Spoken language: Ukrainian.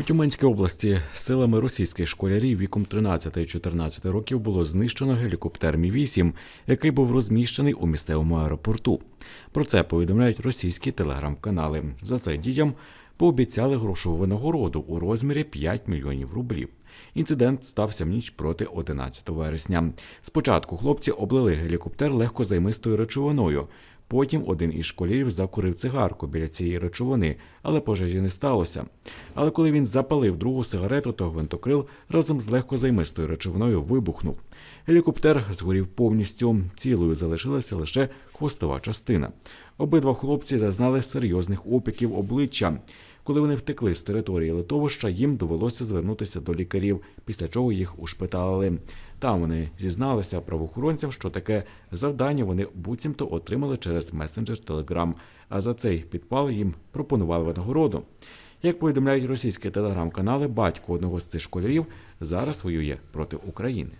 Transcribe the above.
У Тюменській області силами російських школярів віком 13-14 років було знищено гелікоптер Мі-8, який був розміщений у місцевому аеропорту. Про це повідомляють російські телеграм-канали. За це діям пообіцяли грошову винагороду у розмірі 5 мільйонів рублів. Інцидент стався в ніч проти 11 вересня. Спочатку хлопці облили гелікоптер легкозаймистою речовиною. Потім один із школярів закурив цигарку біля цієї речовини, але пожежі не сталося. Але коли він запалив другу сигарету, то гвинтокрил разом з легкозаймистою речовиною вибухнув. Гелікоптер згорів повністю. Цілою залишилася лише хвостова частина. Обидва хлопці зазнали серйозних опіків обличчя. Коли вони втекли з території литовища, їм довелося звернутися до лікарів, після чого їх ушпиталили. Там вони зізналися правоохоронцям, що таке завдання вони буцімто отримали через месенджер Telegram, а за цей підпал їм пропонували винагороду. Як повідомляють російські телеграм-канали, батько одного з цих школярів зараз воює проти України.